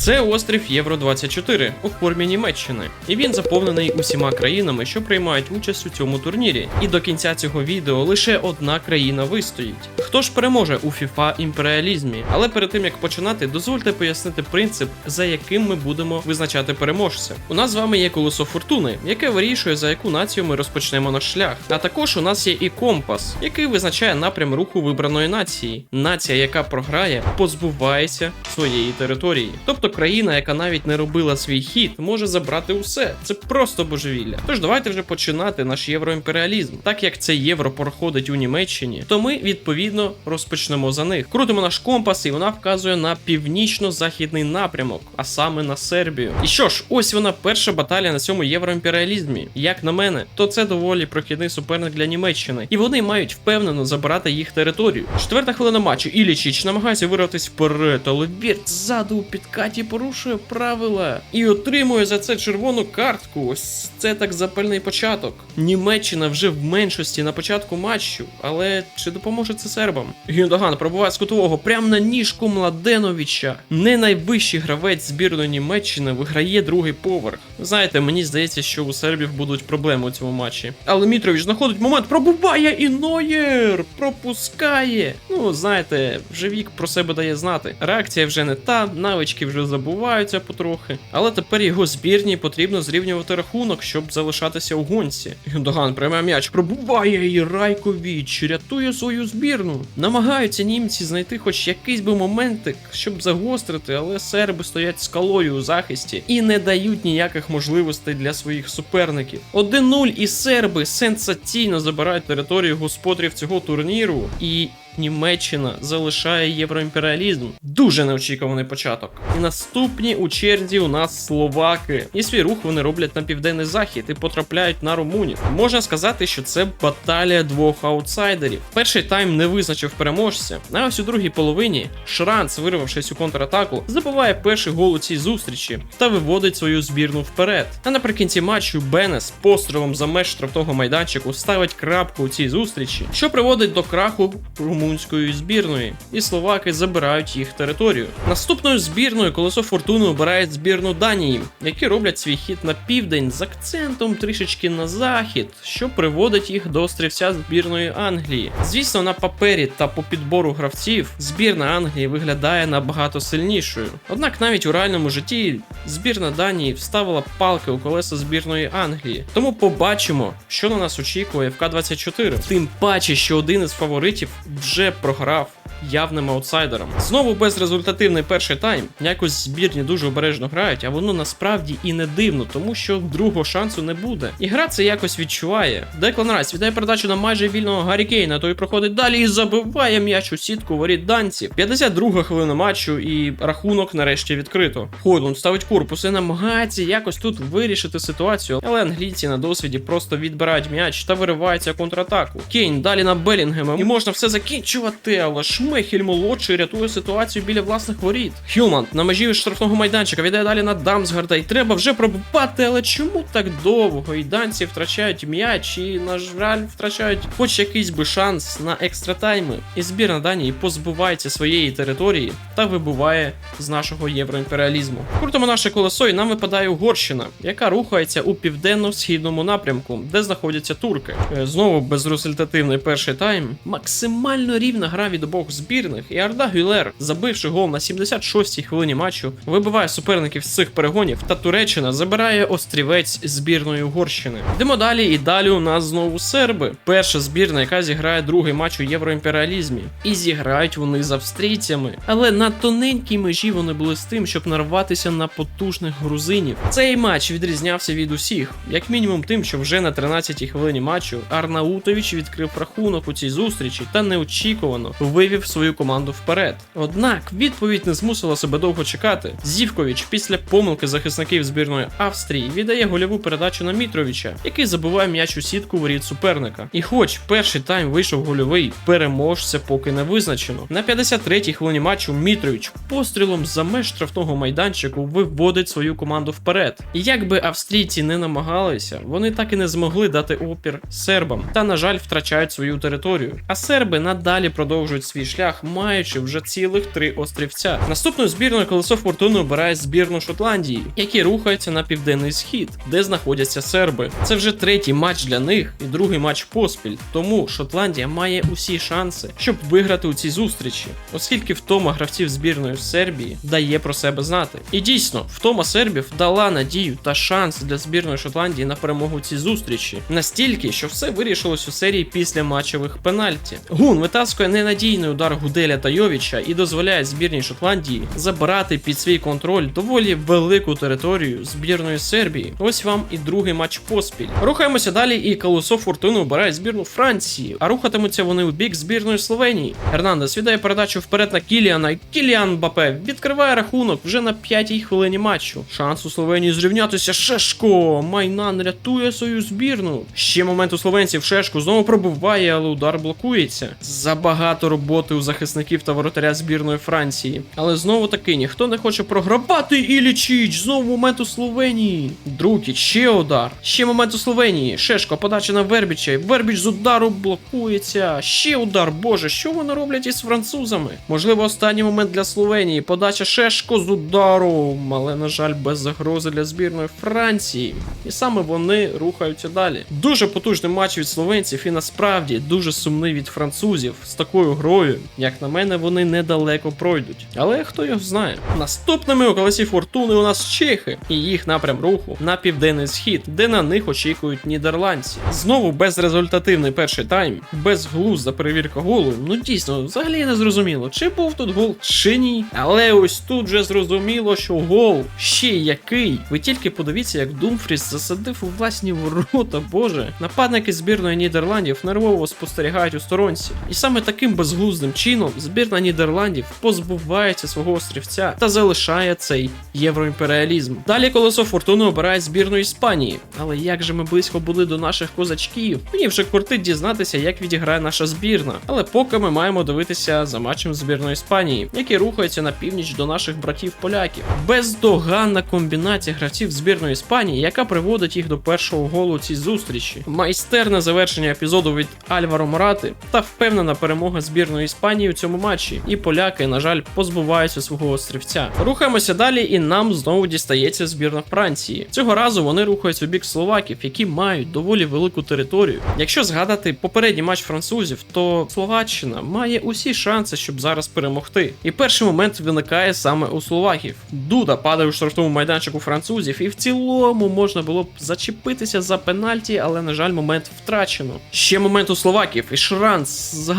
Це острів Євро 24 у формі Німеччини, і він заповнений усіма країнами, що приймають участь у цьому турнірі. І до кінця цього відео лише одна країна вистоїть. Хто ж переможе у FIFA імперіалізмі? Але перед тим як починати, дозвольте пояснити принцип, за яким ми будемо визначати переможця. У нас з вами є колесо фортуни, яке вирішує за яку націю ми розпочнемо наш шлях. А також у нас є і компас, який визначає напрям руху вибраної нації. Нація, яка програє, позбувається своєї території. Тобто країна, яка навіть не робила свій хід, може забрати усе. Це просто божевілля. Тож давайте вже починати наш євроімперіалізм. Так як це євро проходить у Німеччині, то ми відповідно розпочнемо за них. Крутимо наш компас, і вона вказує на північно-західний напрямок, а саме на Сербію. І що ж, ось вона перша баталія на цьому євроімперіалізмі. Як на мене, то це доволі прохідний суперник для Німеччини, і вони мають впевнено забирати їх територію. Четверта хвилина матчу. Ілічіч намагається вирватися вперед, але Вірт ззаду у підкаті порушує правила і отримує за це червону картку. Ось це так запальний початок. Німеччина вже в меншості на початку матчу, але чи допоможе це сербам? Гюндоган пробуває з кутового прямо на ніжку Младеновича. Не найвищий гравець збірної Німеччини виграє другий поверх. Знаєте, мені здається, що у сербів будуть проблеми у цьому матчі. Але Мітрович знаходить момент, пробуває і Ноєр пропускає. Ну, знаєте, вже вік про себе дає знати. Реакція вже не та, навички вже забуваються потрохи. Але тепер його збірній потрібно зрівнювати рахунок, щоб залишатися у гонці. Гюндоган приймає м'яч, пробуває і Райковіч рятує свою збірну. Намагаються німці знайти хоч якийсь би моментик, щоб загострити, але серби стоять скалою у захисті і не дають ніяких можливостей для своїх суперників. 1-0 і серби сенсаційно забирають територію господарів цього турніру. І Німеччина залишає євроімперіалізм. Дуже неочікуваний початок. І наступні у черзі у нас словаки. І свій рух вони роблять на південний захід і потрапляють на румунів. Можна сказати, що це баталія двох аутсайдерів. Перший тайм не визначив переможця. А ось у другій половині Шранц, вирвавшись у контратаку, забиває перший гол у цій зустрічі та виводить свою збірну вперед. А наприкінці матчу Бенес пострілом за меж штрафного майданчику ставить крапку у цій зустрічі, що приводить до краху румунської збірної, і словаки забирають їх територію. Наступною збірною колесо фортуни обирає збірну Данії, які роблять свій хід на південь з акцентом трішечки на захід, що приводить їх до острівця збірної Англії. Звісно, на папері та по підбору гравців збірна Англії виглядає набагато сильнішою. Однак навіть у реальному житті збірна Данії вставила палки у колеса збірної Англії. Тому побачимо, що на нас очікує в К-24. Тим паче, що один із фаворитів вже програв явним аутсайдером. Знову безрезультативний перший тайм. Якось збірні дуже обережно грають, а воно насправді і не дивно, тому що другого шансу не буде. І гра це якось відчуває. Деклан Райс віддає передачу на майже вільного Гаррі Кейна, той проходить далі і забиває м'яч у сітку воріт данців. 52 хвилина матчу, і рахунок нарешті відкрито. Хойлунд ставить корпус і намагається якось тут вирішити ситуацію, але англійці на досвіді просто відбирають м'яч та вириваються контратаку. Кейн далі на Белінгема, і можна все закінчувати, але Шмехель молодший рятує ситуацію біля власних воріт. Хюлманд на межі штрафного майданчика віддає далі на Дамсгарда, і треба вже пробувати, але чому так довго? І данці втрачають м'яч, і, на жаль, втрачають хоч якийсь би шанс на екстра тайми. І збірна Данії позбувається своєї території та вибуває з нашого євроімперіалізму. Крутимо наше колесо, і нам випадає Угорщина, яка рухається у південно-східному напрямку, де знаходяться турки. Е, Знову безрезультативний перший тайм. Максимально рівна гра від обох збірних, і Арда Гюлер, забивши гол на 76-й хвилині матчу, вибиває суперників з цих перегонів, та Туреччина забирає острівець збірної Угорщини. Йдемо далі, і далі у нас знову серби. Перша збірна, яка зіграє другий матч у євроімперіалізмі. І зіграють вони з австрійцями. Але на тоненькій межі вони були з тим, щоб нарватися на потужних грузинів. Цей матч відрізнявся від усіх, як мінімум тим, що вже на 13-й хвилині матчу Арнаутович відкрив рахунок у цій зустрічі та неочікувано вивів свою команду вперед. Однак відповідь не змусила себе довго чекати. Зівкович після помилки захисників збірної Австрії віддає гольову передачу на Мітровича, який забиває м'яч у сітку воріт суперника. І хоч перший тайм вийшов гольовий, переможця поки не визначено. На 53-й хвилині матчу Мітрович пострілом за меж штрафного майданчику виводить свою команду вперед. І як би австрійці не намагалися, вони так і не змогли дати опір сербам, та, на жаль, втрачають свою територію. А серби надалі далі продовжують свій шлях, маючи вже цілих три острівця. Наступною збірною колесо фортуни обирає збірну Шотландії, які рухаються на південний схід, де знаходяться серби. Це вже третій матч для них і другий матч поспіль. Тому Шотландія має усі шанси, щоб виграти у цій зустрічі, оскільки втома гравців збірної Сербії дає про себе знати. І дійсно, втома сербів дала надію та шанс для збірної Шотландії на перемогу у цій зустрічі. Настільки, що все вирішилось у серії після матчевих пенальті. Гун витаскує ненадійний удар Гуделя та Йовіча і дозволяє збірній Шотландії забирати під свій контроль доволі велику територію збірної Сербії. Ось вам і другий матч поспіль. Рухаємося далі, і колесо фортуни обирає збірну Франції, а рухатимуться вони у бік збірної Словенії. Ернандес віддає передачу вперед на Кіліана. Кіліан Бапе відкриває рахунок вже на п'ятій хвилині матчу. Шанс у Словенії зрівнятися. Шешко Майнан рятує свою збірну. Ще момент у словенців Шешко знову пробуває, але удар блокується. Забагато роботи у захисників та воротаря збірної Франції. Але знову таки ніхто не хоче програвати Ілічіч. Знову момент у Словенії. Друкіч, ще удар. Ще момент у Словенії. Шешко, подача на Вербіча. Вербіч з удару блокується. Ще удар. Боже, що вони роблять із французами? Можливо, останній момент для Словенії. Подача Шешко з удару. Але, на жаль, без загрози для збірної Франції. І саме вони рухаються далі. Дуже потужний матч від словенців і насправді дуже сумний від французів. З такою грою, як на мене, вони недалеко пройдуть. Але хто його знає. Наступними у колесі фортуни у нас чехи і їх напрям руху на південний схід, де на них очікують нідерландці. Знову безрезультативний перший тайм, безглузда перевірка голу. Ну дійсно, взагалі не зрозуміло, чи був тут гол, чи ні. Але ось тут вже зрозуміло, що гол ще який. Ви тільки подивіться, як Думфріс засадив у власні ворота. Боже, нападники збірної Нідерландів нервово спостерігають у сторонці. І саме таким безглуздим чином збірна Нідерландів позбувається свого острівця та залишає цей євроімперіалізм. Далі колесо фортуни обирає збірну Іспанії. Але як же ми близько були до наших козачків? Мені вже кортить дізнатися, як відіграє наша збірна. Але поки ми маємо дивитися за матчем збірної Іспанії, який рухається на північ до наших братів-поляків. Бездоганна комбінація гравців збірної Іспанії, яка приводить їх до першого голу цій зустрічі. Майстерне завершення епізоду від Альваро Морати та впевнена перемога збірної Іспанії у цьому матчі. І поляки, на жаль, позбуваються свого острівця. Рухаємося далі, і нам знову дістається збірна Франції. Цього разу вони рухаються у бік словаків, які мають доволі велику територію. Якщо згадати попередній матч французів, то Словаччина має усі шанси, щоб зараз перемогти. І перший момент виникає саме у словаків. Дуда падає у штрафному майданчику французів, і в цілому можна було б зачепитися за пенальті, але на жаль, момент втрачено. Ще момент у словаків, і Шранц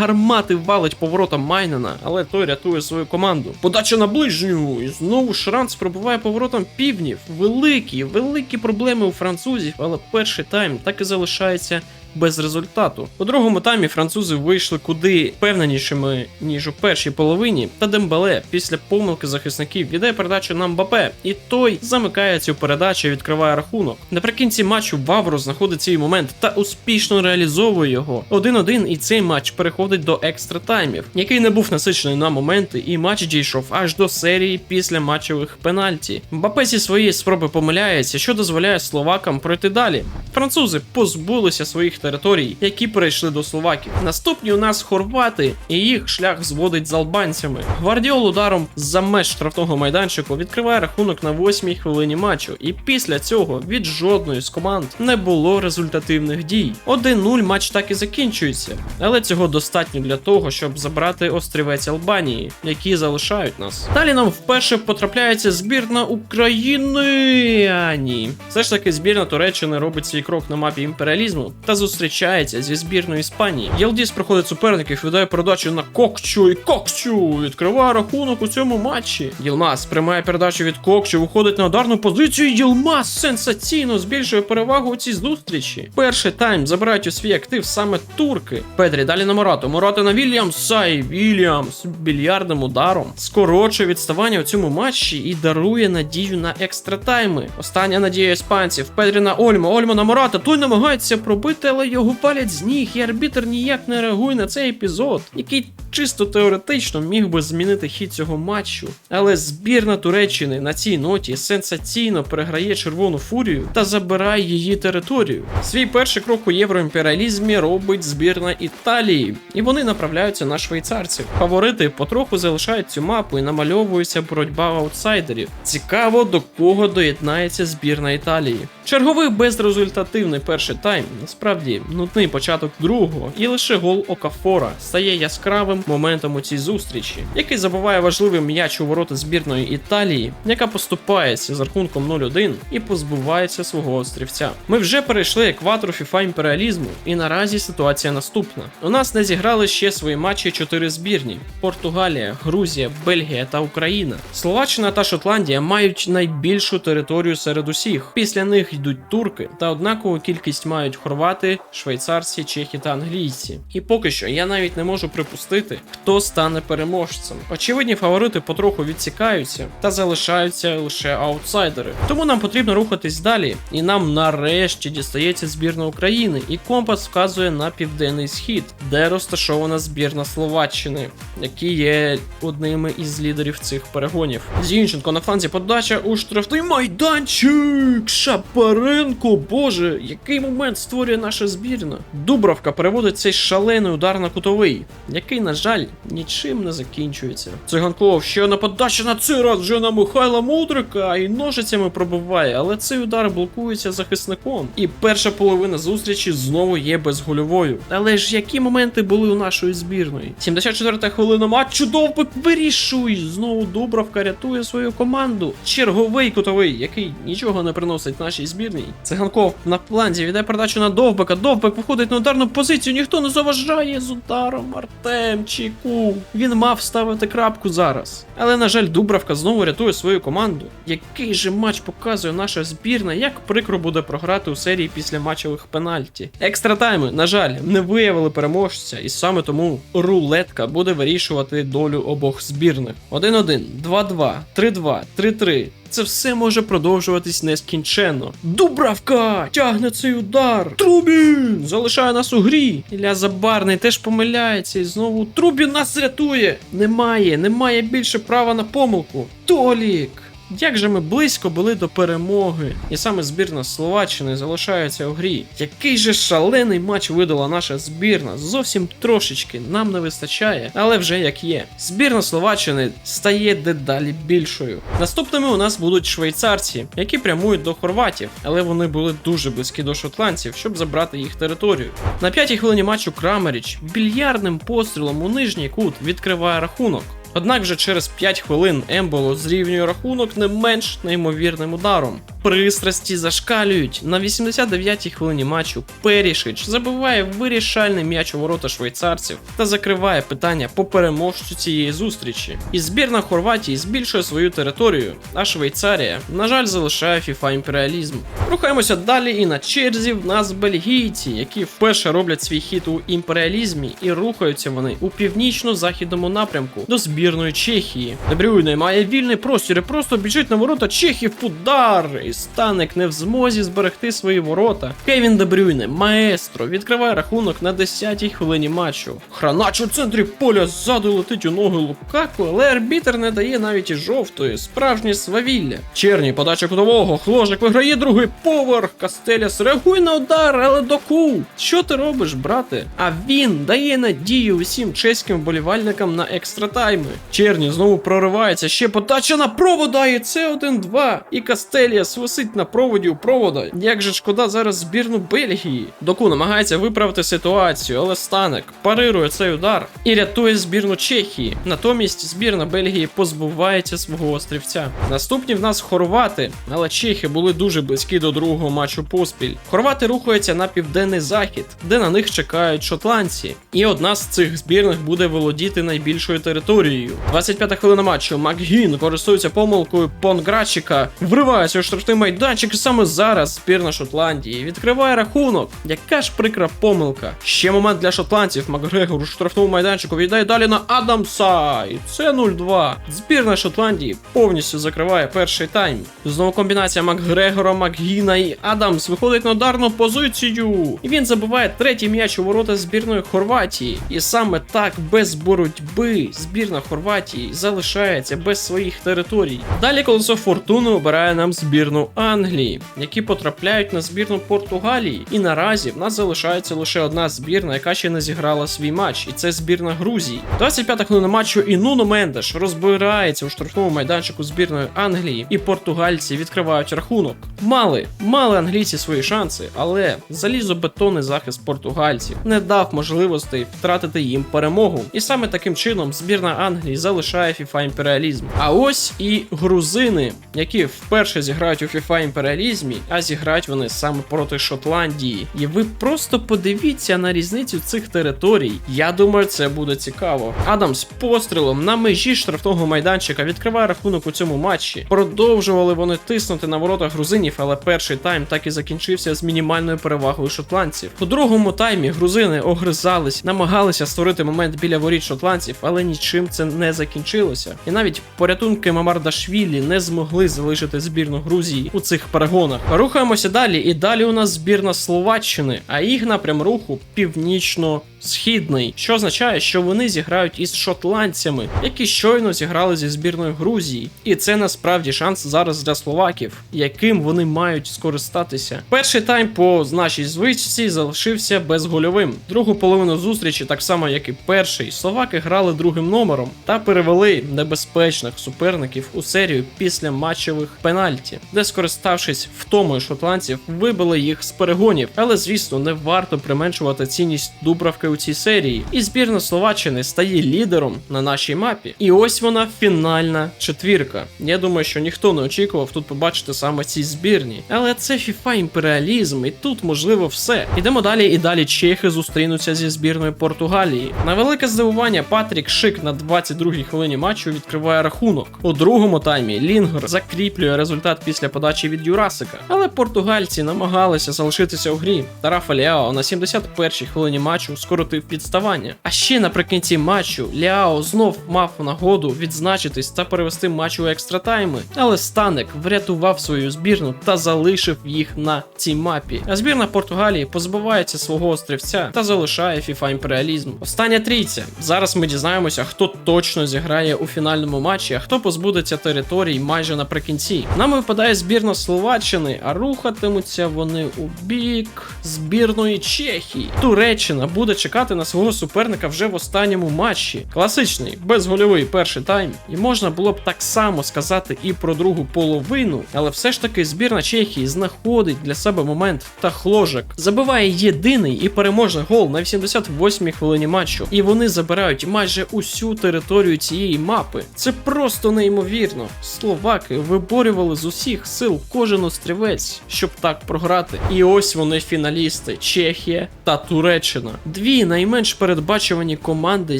гармати валить поворотом Майнена, але той рятує свою команду. Подача на ближню, і знову Шранц пробуває поворотом півнів. Великі, великі проблеми у французів, але перший тайм так і залишається без результату. У другому таймі французи вийшли куди впевненішими, ніж у першій половині, та Дембеле після помилки захисників віддає передачу на Мбапе, і той замикає цю передачу і відкриває рахунок. Наприкінці матчу Вавро знаходить свій момент та успішно реалізовує його. 1-1 і цей матч переходить до екстра таймів, який не був насичений на моменти, і матч дійшов аж до серії після матчевих пенальті. Мбапе зі своєї спроби помиляється, що дозволяє словакам пройти далі. Французи позбулися своїх територій, які перейшли до словаків. Наступні у нас хорвати, і їх шлях зводить з албанцями. Гвардіол ударом за меж штрафного майданчику відкриває рахунок на восьмій хвилині матчу, і після цього від жодної з команд не було результативних дій. 1-0 матч так і закінчується, але цього достатньо для того, щоб забрати острівець Албанії, які залишають нас. Далі нам вперше потрапляється збірна України. А ні, все ж таки збірна Туреччини робить свій крок на мапі імперіалізму та зустрічається зі збірною Іспанії. Єлдіс проходить суперників, віддає передачу на Кокчу і Кокчу відкриває рахунок у цьому матчі. Єлмаз приймає передачу від Кокчу, виходить на ударну позицію. Єлмаз сенсаційно збільшує перевагу у цій зустрічі. Перший тайм забирають у свій актив саме турки. Педрі далі на Морату. Мората на Вільямса і Вільямс більярдним ударом скорочує відставання у цьому матчі і дарує надію на екстра тайми. Остання надія іспанців. Педрі на Ольмо, Ольмо на Мората. Той намагається пробити, але але його палять з ніг, і арбітр ніяк не реагує на цей епізод, який чисто теоретично міг би змінити хід цього матчу. Але збірна Туреччини на цій ноті сенсаційно переграє червону фурію та забирає її територію. Свій перший крок у євроімперіалізмі робить збірна Італії, і вони направляються на швейцарців. Фаворити потроху залишають цю мапу і намальовується боротьба аутсайдерів. Цікаво, до кого доєднається збірна Італії. Черговий безрезультативний перший тайм, насправді нудний початок другого, і лише гол Окафора стає яскравим моментом у цій зустрічі, який забуває важливий м'яч у ворота збірної Італії, яка поступається з рахунком 0-1 і позбувається свого острівця. Ми вже перейшли екватор FIFA імперіалізму, і наразі ситуація наступна. У нас не зіграли ще свої матчі чотири збірні: Португалія, Грузія, Бельгія та Україна. Словаччина та Шотландія мають найбільшу територію серед усіх. Після них йдуть турки, та однакову кількість мають хорвати, швейцарці, чехи та англійці. І поки що я навіть не можу припустити, хто стане переможцем. Очевидні фаворити потроху відсікаються та залишаються лише аутсайдери. Тому нам потрібно рухатись далі, і нам нарешті дістається збірна України, і компас вказує на південний схід, де розташована збірна Словаччини, які є одними із лідерів цих перегонів. Зінченко на фланзі подача у штрафний майданчик. Шапаренко, боже, який момент створює наша збірна. Дубравка переводить цей шалений удар на кутовий, який, на жаль, нічим не закінчується. Циганков ще одна подача на цей раз вже на Михайла Мудрика і ножицями пробиває, але цей удар блокується захисником. І перша половина зустрічі знову є безгольовою. Але ж які моменти були у нашої збірної? 74-та хвилина матчу Довбик вирішує. Знову Дубравка рятує свою команду. Черговий кутовий, який нічого не приносить нашій збірній. Циганков на фланзі віддає передачу на Довбика. Довбик виходить на ударну позицію, ніхто не заважає з ударом. Артем Чіку. Він мав ставити крапку зараз. Але, на жаль, Дубравка знову рятує свою команду. Який же матч показує наша збірна, як прикро буде програти у серії після матчових пенальті. Екстра тайми, на жаль, не виявили переможця, і саме тому рулетка буде вирішувати долю обох збірних. 1-1, 2-2, 3-2, 3-3. Це все може продовжуватись нескінченно. Дубравка тягне цей удар. Трубін залишає нас у грі. Ілля Забарний теж помиляється і знову Трубін нас рятує. Немає, немає більше права на помилку. Толік. Як же ми близько були до перемоги, і саме збірна Словаччини залишається у грі. Який же шалений матч видала наша збірна? Зовсім трошечки нам не вистачає, але вже як є. Збірна Словаччини стає дедалі більшою. Наступними у нас будуть швейцарці, які прямують до хорватів, але вони були дуже близькі до шотландців, щоб забрати їх територію. На п'ятій хвилині матчу Крамеріч більярдним пострілом у нижній кут відкриває рахунок. Однак вже через 5 хвилин Емболо зрівнює рахунок не менш неймовірним ударом. Пристрасті зашкалюють. На 89-й хвилині матчу Перішич забиває вирішальний м'яч у ворота швейцарців та закриває питання по переможцю цієї зустрічі. І збірна Хорватії збільшує свою територію, а Швейцарія, на жаль, залишає FIFA імперіалізм. Рухаємося далі, і на черзі в нас бельгійці, які вперше роблять свій хід у імперіалізмі, і рухаються вони у північно-західному напрямку до збірної Чехії. Дебрюйне має вільний простір і просто біжить на ворота Чехів удар. І Станик не в змозі зберегти свої ворота. Кевін Дебрюйне, маестро, відкриває рахунок на 10-й хвилині матчу. Хранач у центрі поля ззаду летить у ноги Лукаку, але арбітер не дає навіть і жовтої, справжнє свавілля. Черні подача кутового, хложик виграє другий поверх. Кастеляс реагує на удар, але доку. Що ти робиш, брате? А він дає надію усім чеським вболівальникам на екстра тайми. Черні знову проривається, ще подача на провода, і це 1-2. І Кастеліас висить на проводі у провода. Як же шкода зараз збірну Бельгії. Доку намагається виправити ситуацію, але Станек парирує цей удар і рятує збірну Чехії. Натомість збірна Бельгії позбувається свого острівця. Наступні в нас хорвати, але чехи були дуже близькі до другого матчу поспіль. Хорвати рухаються на південний захід, де на них чекають шотландці. І одна з цих збірних буде володіти найбільшою територією. Англією. 25 хвилина матчу. Макгін користується помилкою Понграчика, вривається у штрафний майданчик. і Саме зараз збірна Шотландії відкриває рахунок. Яка ж прикра помилка. Ще момент для шотландців. Макгрегор у штрафному майданчику віддає далі на Адамса. І це 0-2. Збірна Шотландії повністю закриває перший тайм. Знову комбінація Макгрегора, Макгіна і Адамс виходить на ударну позицію. І він забиває третій м'яч у ворота збірної Хорватії. І саме так, без боротьби, збірна Хорватії залишається без своїх територій. Далі колесо фортуни обирає нам збірну Англії, які потрапляють на збірну Португалії. І наразі в нас залишається лише одна збірна, яка ще не зіграла свій матч, і це збірна Грузії. 25 хвилина матчу і Нуно Мендеш розбирається у штрафному майданчику збірної Англії, і португальці відкривають рахунок. Мали, мали англійці свої шанси, але залізобетонний захист португальців не дав можливостей втратити їм перемогу. І саме таким чином збірна Англії залишає FIFA імперіалізм. А ось і грузини, які вперше зіграють у FIFA імперіалізмі, а зіграють вони саме проти Шотландії. І ви просто подивіться на різницю цих територій. Я думаю, це буде цікаво. Адамс пострілом на межі штрафного майданчика відкриває рахунок у цьому матчі. Продовжували вони тиснути на ворота грузинів, але перший тайм так і закінчився з мінімальною перевагою шотландців. У другому таймі грузини огризались, намагалися створити момент біля воріт шотландців, але нічим це не закінчилося. І навіть порятунки Мамардашвілі не змогли залишити збірну Грузії у цих перегонах. Рухаємося далі, і далі у нас збірна Словаччини, а їх напрям руху північно. Східний, що означає, що вони зіграють із шотландцями, які щойно зіграли зі збірною Грузії, і це насправді шанс зараз для словаків, яким вони мають скористатися. Перший тайм по нашій звичці залишився безгольовим. Другу половину зустрічі, так само як і перший, словаки грали другим номером та перевели небезпечних суперників у серію після матчевих пенальті, де, скориставшись втомою шотландців, вибили їх з перегонів. Але звісно, не варто применшувати цінність Дубравки у цій серії. І збірна Словаччини стає лідером на нашій мапі. І ось вона фінальна четвірка. Я думаю, що ніхто не очікував тут побачити саме ці збірні. Але це FIFA імперіалізм, і тут можливо все. Ідемо далі, і далі чехи зустрінуться зі збірною Португалії. На велике здивування Патрік Шик на 22-й хвилині матчу відкриває рахунок. У другому таймі Лінгер закріплює результат після подачі від Юрасика. Але португальці намагалися залишитися у грі. Та Рафа Ліао на 71-й хвилині матчу скоротив підставання. А ще наприкінці матчу Ліао знов мав нагоду відзначитись та перевести матч у екстра тайми. Але Станек врятував свою збірну та залишив їх на цій мапі. А збірна Португалії позбувається свого острівця та залишає FIFA імперіалізм. Остання трійця. Зараз ми дізнаємося, хто точно зіграє у фінальному матчі, а хто позбудеться територій майже наприкінці. Нам випадає збірна Словаччини, а рухатимуться вони у бік збірної Чехії. Туреччина буде чекати на свого суперника вже в останньому матчі. Класичний, безгольовий перший тайм. І можна було б так само сказати і про другу половину, але все ж таки збірна Чехії знаходить для себе момент та хложик. Забиває єдиний і переможний гол на 88-й хвилині матчу. І вони забирають майже усю територію цієї мапи. Це просто неймовірно. Словаки виборювали з усіх сил кожен острівець, щоб так програти. І ось вони фіналісти: Чехія та Туреччина. Дві найменш передбачувані команди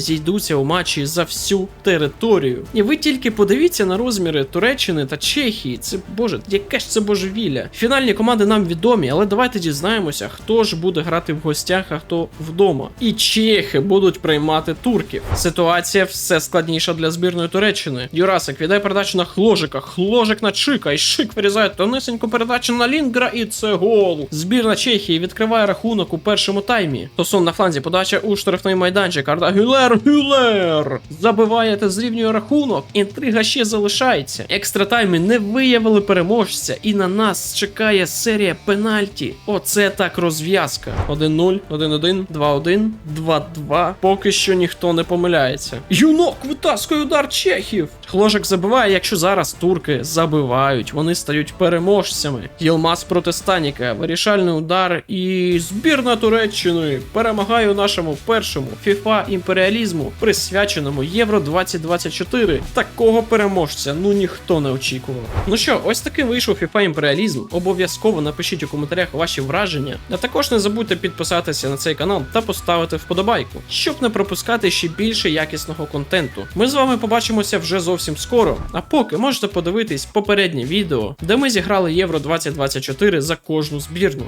зійдуться у матчі за всю територію. І ви тільки подивіться на розміри Туреччини та Чехії. Це боже, яке ж це божевілля. Фінальні команди нам відомі, але давайте дізнаємося, хто ж буде грати в гостях, а хто вдома. І чехи будуть приймати турків. Ситуація все складніша для збірної Туреччини. Юрасик віддає передачу на хложика, хложик на чика, і шик вирізає тонесеньку передачу на Лінгра, і це гол. Збірна Чехії відкриває рахунок у першому таймі. Тосон на фланзі подача у штрафний майданчик. Арда Гюлер, Гюлер забиває та зрівнює рахунок. Інтрига ще залишається. Екстра тайми не виявили переможця, і на нас чекає серія пенальті. Оце так розв'язка. 1-0, 1-1, 2-1, 2-2. Поки що ніхто не помиляється. Юнок витаскує удар чехів. Хложик забиває, якщо зараз турки забивають, вони стають переможцями. Єлмаз проти Станіка, вирішальний удар, і збірна Туреччини перемагає турніру нашому першому FIFA імперіалізму, присвяченому Євро 2024. Такого переможця ну ніхто не очікував. Ну що, ось таким вийшов FIFA імперіалізм. Обов'язково напишіть у коментарях ваші враження. А також не забудьте підписатися на цей канал та поставити вподобайку, щоб не пропускати ще більше якісного контенту. Ми з вами побачимося вже зовсім скоро. А поки можете подивитись попереднє відео, де ми зіграли Євро 2024 за кожну збірну.